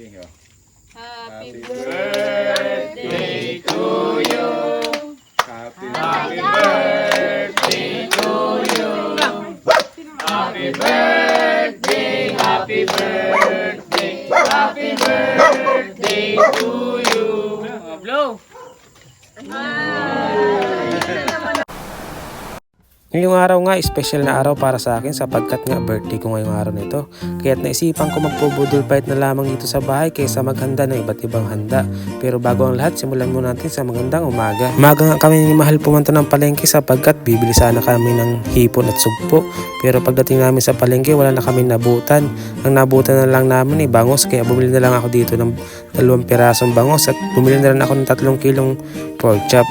Oh. Happy birthday to you. Happy birthday to you. Happy birthday, happy birthday, happy birthday to you. Blow. Ngayong araw nga, special na araw para sa akin sapagkat nga birthday ko ngayong araw nito. Kaya't naisipan ko magpo-budol fight na lamang dito sa bahay kaysa maghanda ng iba't ibang handa. Pero bago ang lahat, simulan muna natin sa magandang umaga. Umaga nga kami ni Mahal pumunta ng palengke sapagkat bibili sana kami ng hipon at sugpo. Pero pagdating namin sa palengke, wala na kami nabutan. Ang nabutan na lang namin ay bangos kaya bumili na lang ako dito ng dalawang pirasong bangos at bumili na rin ako ng tatlong kilong pork chop.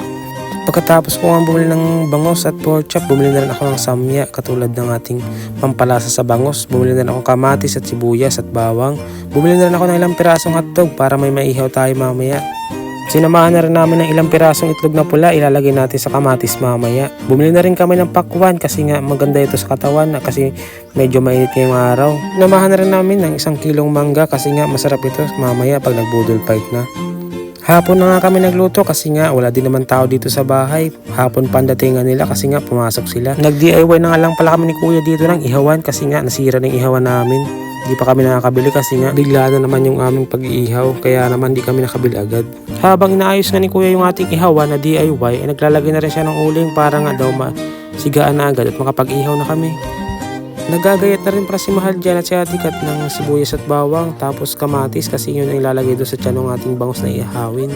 Pagkatapos ko nga bumili ng bangos at pork chop, bumili na rin ako ng samya katulad ng ating pampalasa sa bangos. Bumili na rin ako kamatis at sibuyas at bawang. Bumili na rin ako ng ilang pirasong hotdog para may maihaw tayo mamaya. Sinamahan na rin namin ng ilang pirasong itlog na pula, ilalagay natin sa kamatis mamaya. Bumili na rin kami ng pakwan kasi nga maganda ito sa katawan kasi medyo mainit ngayong araw. Namahan na rin namin ng isang kilong mangga kasi nga masarap ito mamaya pag nagbudol fight na. Hapon na nga kami nagluto kasi nga wala din naman tao dito sa bahay. Hapon pa ang datingan nila kasi nga pumasok sila. Nag-DIY na nga lang pala kami ni kuya dito ng ihawan kasi nga nasira ng ihawan namin. Di pa kami nakakabili kasi nga bigla na naman yung aming pag-iihaw kaya naman di kami nakabili agad. Habang inaayos nga ni kuya yung ating ihawan na DIY ay naglalagay na rin siya ng uling para nga daw masigaan na agad at makapag-ihaw na kami. Nagagayat na rin para si Mahal dyan at si Ate ng sibuyas at bawang tapos kamatis kasi yun ang ilalagay doon sa tiyan ng ating bangus na ihawin.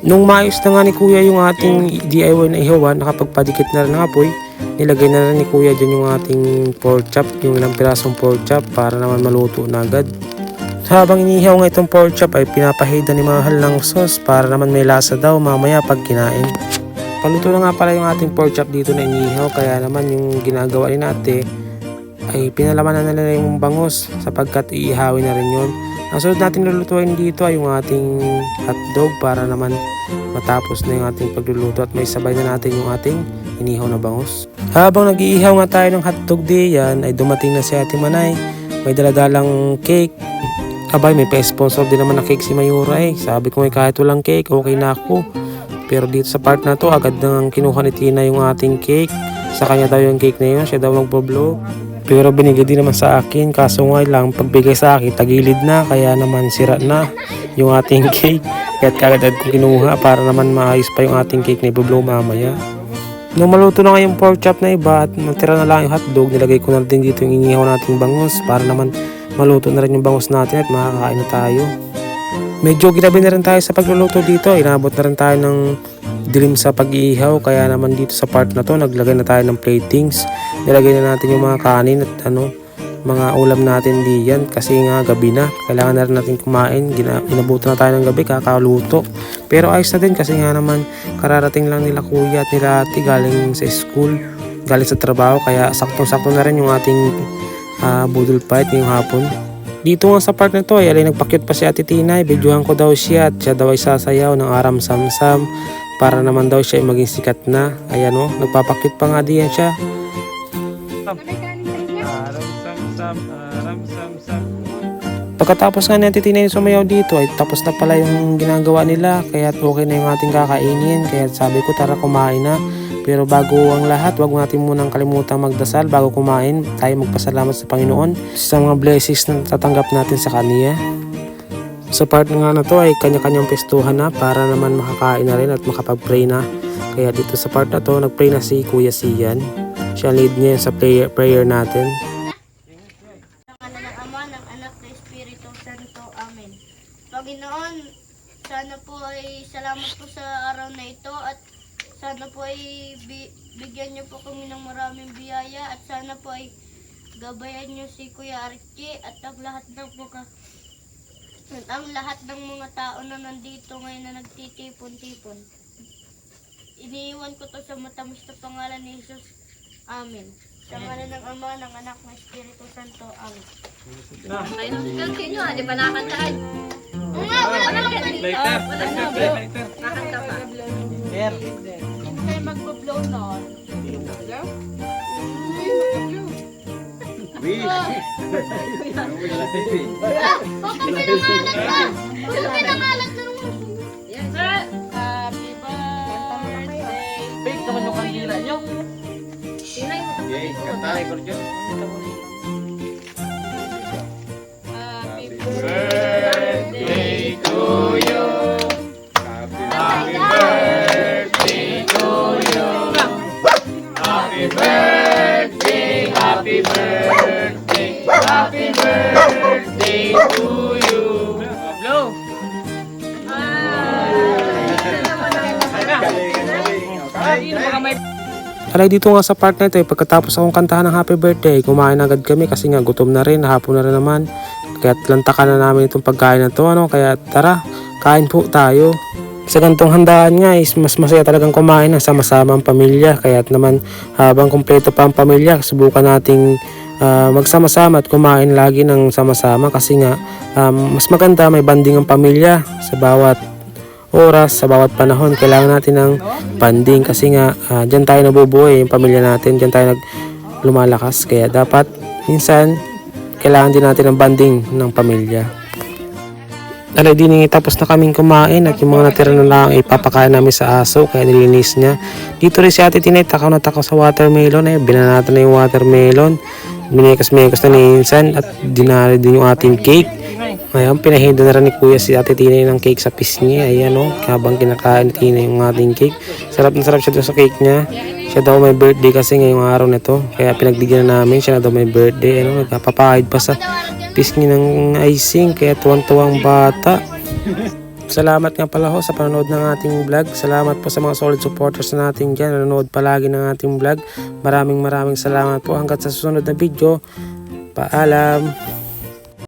Nung maayos na nga ni Kuya yung ating DIY na ihawan, nakapagpadikit na rin ng apoy, nilagay na rin ni Kuya dyan yung ating pork chop, yung ilang pirasong pork chop para naman maluto na agad. Habang inihaw nga itong pork chop ay pinapahida ni Mahal ng sauce para naman may lasa daw mamaya pag kinain. Paluto na nga pala yung ating pork chop dito na inihaw kaya naman yung ginagawa ni nate ay pinalaman na nila yung bangus sapagkat iihawin na rin yun. Ang sunod natin lulutuin dito ay yung ating hotdog para naman matapos na yung ating pagluluto at may sabay na natin yung ating inihaw na bangus. Habang nag-iihaw nga tayo ng hotdog di yan ay dumating na si Ate Manay. May daladalang cake. Abay, may pa-sponsor din naman na cake si Mayura eh. Sabi ko ngay kahit walang cake, okay na ako. Pero dito sa part na to, agad nang kinuha ni Tina yung ating cake. Sa kanya daw yung cake na yun, siya daw magbo-blow. Pero binigay din naman sa akin, kaso nga lang pagbigay sa akin, tagilid na, kaya naman sira na yung ating cake. Kaya't kagad ko kinuha para naman maayos pa yung ating cake na ibublow mamaya. Nung maluto na nga yung pork chop na iba at natira na lang yung hotdog, nilagay ko na din dito yung inihaw nating bangus para naman maluto na rin yung bangus natin at makakain na tayo. Medyo ginabi na rin tayo sa pagluluto dito. Inabot na rin tayo ng dilim sa pag-iihaw. Kaya naman dito sa part na to, naglagay na tayo ng platings. Nilagay na natin yung mga kanin at ano, mga ulam natin diyan kasi nga gabi na. Kailangan na rin natin kumain. Inabutan na tayo ng gabi, kakaluto. Pero ayos na din kasi nga naman kararating lang nila kuya at nila ate galing sa school, galing sa trabaho. Kaya saktong-sakto na rin yung ating ah, budol fight ngayong hapon. Dito nga sa part na to ay alay nagpakyut pa si Ate Tina, videohan ko daw siya at siya daw ay sasayaw ng aram samsam para naman daw siya ay maging sikat na. Ayan o, nagpapakyut pa nga diyan siya. Pagkatapos nga ni Ate Tina yung sumayaw dito ay tapos na pala yung ginagawa nila kaya okay na yung ating kakainin kaya sabi ko tara kumain na. Pero bago ang lahat, wag natin munang kalimutang magdasal bago kumain. Tayo magpasalamat sa Panginoon sa mga blessings na tatanggap natin sa Kanya. Sa part nga na to ay kanya-kanyang pestuhan na para naman makakain na rin at makapag-pray na. Kaya dito sa part na to, nag-pray na si Kuya Sian. Siya lead niya sa prayer, prayer natin. Panginoon, sana po ay salamat po sa araw na ito at sana po ay bi- bigyan niyo po kami ng maraming biyaya at sana po ay gabayan niyo si Kuya Archie at ang lahat ng mga at ang lahat ng mga tao na nandito ngayon na nagtitipon-tipon. Iniiwan ko to sa matamis na pangalan ni Jesus. Amen. Sa ngalan ng Ama, ng Anak, ng Espiritu Santo. Amen. Ayun ang continue ah, di ba nakantaan? Nga, wala Walang lighter, blow. lighter. Nakanta pa. Kayo na naman. Yung kandila nyo. Sinay mo. Okay, kanta. Happy birthday to you. Blow. Alay dito nga sa park na ito, eh, pagkatapos akong kantahan ng happy birthday, kumain agad kami kasi nga gutom na rin, hapon na rin naman. Kaya lantakan na namin itong pagkain na to, ano, kaya tara, kain po tayo. Sa gantong handaan nga is mas masaya talagang kumain ng sama-sama ang pamilya. Kaya naman habang kumpleto pa ang pamilya, subukan nating ah, magsama-sama at kumain lagi ng sama-sama kasi nga um, mas maganda may banding ang pamilya sa bawat oras, sa bawat panahon. Kailangan natin ng banding kasi nga ah, dyan tayo nabubuhay, yung pamilya natin, dyan tayo nag lumalakas. Kaya dapat minsan kailangan din natin ng banding ng pamilya. Alay din tapos na kaming kumain at yung mga natira na lang ipapakain namin sa aso kaya nilinis niya. Dito rin si ate Tinay takaw na takaw sa watermelon eh. Binanatan na yung watermelon. Minikas-mikas na ni Insan at dinari din yung ating cake. Ngayon, pinahindo na rin ni Kuya si Ate Tinay ng cake sa pisngi. Ayan o, habang kinakain ni Tinay yung ating cake. Sarap na sarap siya doon sa cake niya. Siya daw may birthday kasi ngayong araw na to. Kaya pinagbigyan na namin siya na daw may birthday. Ano, nagpapakahid pa sa pisngi ng icing. Kaya tuwang-tuwang bata. Salamat nga pala ho sa panonood ng ating vlog. Salamat po sa mga solid supporters natin dyan. Nanonood palagi ng ating vlog. Maraming maraming salamat po. Hanggat sa susunod na video. Paalam.